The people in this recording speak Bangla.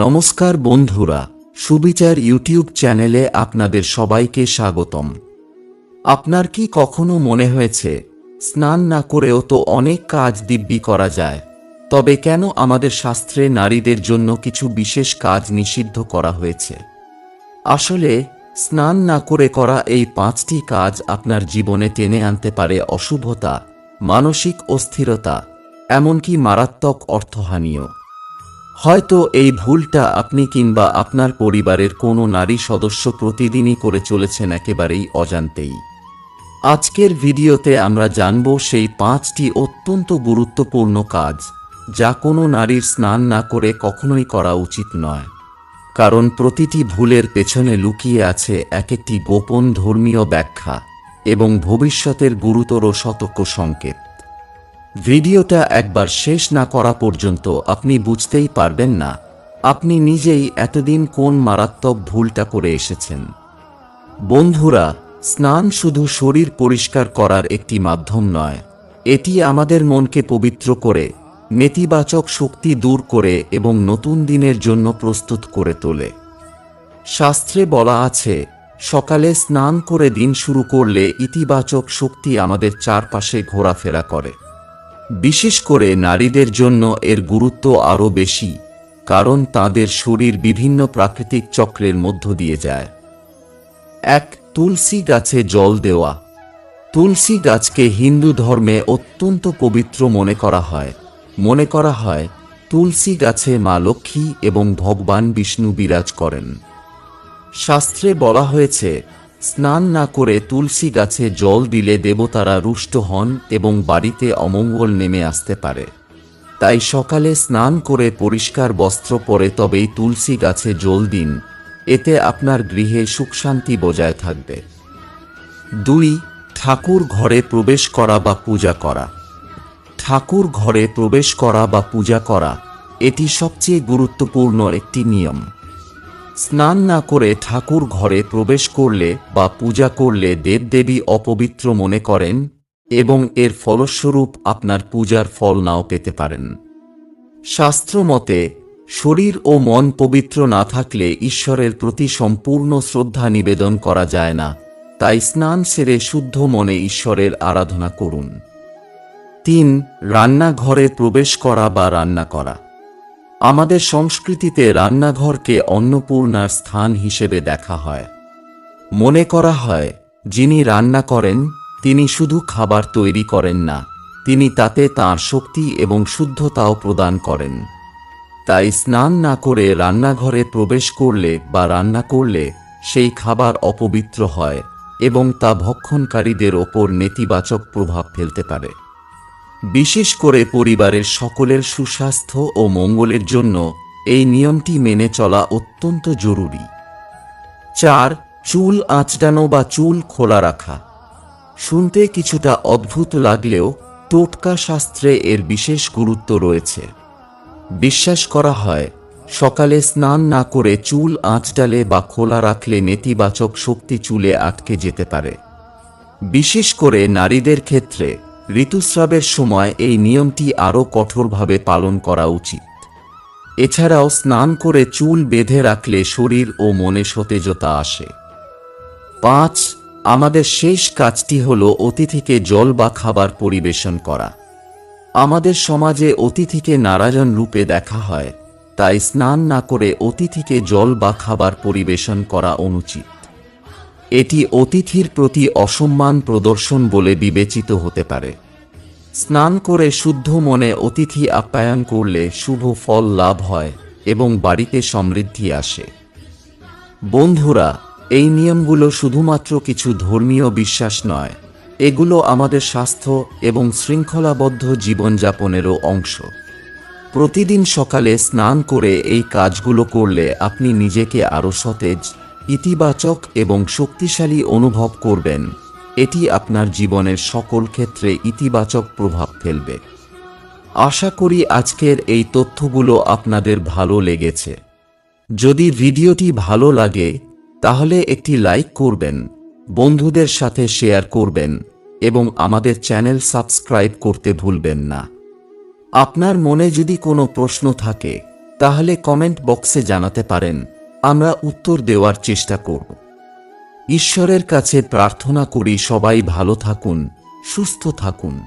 নমস্কার বন্ধুরা, সুবিচার ইউটিউব চ্যানেলে আপনাদের সবাইকে স্বাগতম। আপনার কি কখনো মনে হয়েছে, স্নান না করেও তো অনেক কাজ দিব্যি করা যায়, তবে কেন আমাদের শাস্ত্রে নারীদের জন্য কিছু বিশেষ কাজ নিষিদ্ধ করা হয়েছে? আসলে, স্নান না করে করা এই পাঁচটি কাজ আপনার জীবনে টেনে আনতে পারে অশুভতা, মানসিক অস্থিরতা, এমনকি মারাত্মক অর্থহানিও। হয়তো এই ভুলটা আপনি কিংবা আপনার পরিবারের কোনো নারী সদস্য প্রতিদিনই করে চলেছেন একেবারেই অজান্তেই। আজকের ভিডিওতে আমরা জানব সেই পাঁচটি অত্যন্ত গুরুত্বপূর্ণ কাজ যা কোনো নারীর স্নান না করে কখনোই করা উচিত নয়। কারণ প্রতিটি ভুলের পেছনে লুকিয়ে আছে এক একটি গোপন ধর্মীয় ব্যাখ্যা এবং ভবিষ্যতের গুরুতর সতর্ক সংকেত। ভিডিওটা একবার শেষ না করা পর্যন্ত আপনি বুঝতেই পারবেন না, আপনি নিজেই এতদিন কোন মারাত্মক ভুলটা করে এসেছেন। বন্ধুরা, স্নান শুধু শরীর পরিষ্কার করার একটি মাধ্যম নয়, এটি আমাদের মনকে পবিত্র করে, নেতিবাচক শক্তি দূর করে এবং নতুন দিনের জন্য প্রস্তুত করে তোলে। শাস্ত্রে বলা আছে, সকালে স্নান করে দিন শুরু করলে ইতিবাচক শক্তি আমাদের চারপাশে ঘোরাফেরা করে। বিশেষ করে নারীদের জন্য এর গুরুত্ব আরও বেশি, কারণ তাদের শরীর বিভিন্ন প্রাকৃতিক চক্রের মধ্য দিয়ে যায়। এক, তুলসী গাছে জল দেওয়া। তুলসী গাছকে হিন্দু ধর্মে অত্যন্ত পবিত্র মনে করা হয়। মনে করা হয়, তুলসী গাছে মা লক্ষ্মী এবং ভগবান বিষ্ণু বিরাজ করেন। শাস্ত্রে বলা হয়েছে স্নান না করে তুলসী গাছে জল দিলে দেবতারা রুষ্ট হন এবং বাড়িতে অমঙ্গল নেমে আসতে পারে। তাই সকালে স্নান করে পরিষ্কার বস্ত্র পরে তবেই তুলসী গাছে জল দিন। এতে আপনার গৃহে সুখ শান্তি বজায় থাকবে। দুই, ঠাকুর ঘরে প্রবেশ করা বা পূজা করা। ঠাকুর ঘরে প্রবেশ করা বা পূজা করা, এটি সবচেয়ে গুরুত্বপূর্ণ একটি নিয়ম। স্নান না করে ঠাকুর ঘরে প্রবেশ করলে বা পূজা করলে দেবদেবী অপবিত্র মনে করেন এবং এর ফলস্বরূপ আপনার পূজার ফল নাও পেতে পারেন। শাস্ত্র মতে, শরীর ও মন পবিত্র না থাকলে ঈশ্বরের প্রতি সম্পূর্ণ শ্রদ্ধা নিবেদন করা যায় না। তাই স্নান সেরে শুদ্ধ মনে ঈশ্বরের আরাধনা করুন। তিন, রান্নাঘরে প্রবেশ করা বা রান্না করা। আমাদের সংস্কৃতিতে রান্নাঘরকে অন্নপূর্ণার স্থান হিসেবে দেখা হয়। মনে করা হয়, যিনি রান্না করেন, তিনি শুধু খাবার তৈরি করেন না, তিনি তাতে তাঁর শক্তি এবং শুদ্ধতাও প্রদান করেন। তাই স্নান না করে রান্নাঘরে প্রবেশ করলে বা রান্না করলে সেই খাবার অপবিত্র হয় এবং তা ভক্ষণকারীদের ওপর নেতিবাচক প্রভাব ফেলতে পারে। বিশেষ করে পরিবারের সকলের সুস্বাস্থ্য ও মঙ্গলের জন্য এই নিয়মটি মেনে চলা অত্যন্ত জরুরি। চার, চুল আঁচড়ানো বা চুল খোলা রাখা। শুনতে কিছুটা অদ্ভুত লাগলেও টোটকা শাস্ত্রে এর বিশেষ গুরুত্ব রয়েছে। বিশ্বাস করা হয়, সকালে স্নান না করে চুল আঁচডালে বা খোলা রাখলে নেতিবাচক শক্তি চুলে আটকে যেতে পারে। বিশেষ করে নারীদের ক্ষেত্রে ঋতুস্রাবের সময় এই নিয়মটি আরও কঠোরভাবে পালন করা উচিত। এছাড়াও স্নান করে চুল বেঁধে রাখলে শরীর ও মনে সতেজতা আসে। পাঁচ, আমাদের শেষ কাজটি হল অতিথিকে জল বা খাবার পরিবেশন করা। আমাদের সমাজে অতিথিকে নারায়ণ রূপে দেখা হয়, তাই স্নান না করে অতিথিকে জল বা খাবার পরিবেশন করা অনুচিত। এটি অতিথির প্রতি অসম্মান প্রদর্শন বলে বিবেচিত হতে পারে। স্নান করে শুদ্ধ মনে অতিথি আপ্যায়ন করলে শুভ ফল লাভ হয় এবং বাড়িতে সমৃদ্ধি আসে। বন্ধুরা, এই নিয়মগুলো শুধুমাত্র কিছু ধর্মীয় বিশ্বাস নয়, এগুলো আমাদের স্বাস্থ্য এবং শৃঙ্খলাবদ্ধ জীবনযাপনেরও অংশ। প্রতিদিন সকালে স্নান করে এই কাজগুলো করলে আপনি নিজেকে আরও সতেজ ইতিবাচক এবং শক্তিশালী অনুভব করবেন। এটি আপনার জীবনের সকল ক্ষেত্রে ইতিবাচক প্রভাব ফেলবে। আশা করি আজকের এই তথ্যগুলো আপনাদের ভালো লেগেছে। যদি ভিডিওটি ভালো লাগে, তাহলে একটি লাইক করবেন, বন্ধুদের সাথে শেয়ার করবেন এবং আমাদের চ্যানেল সাবস্ক্রাইব করতে ভুলবেন না। আপনার মনে যদি কোনো প্রশ্ন থাকে, তাহলে কমেন্ট বক্সে জানাতে পারেন। আমরা উত্তর দেওয়ার চেষ্টা করব। ঈশ্বরের কাছে প্রার্থনা করি সবাই ভালো থাকুন সুস্থ থাকুন।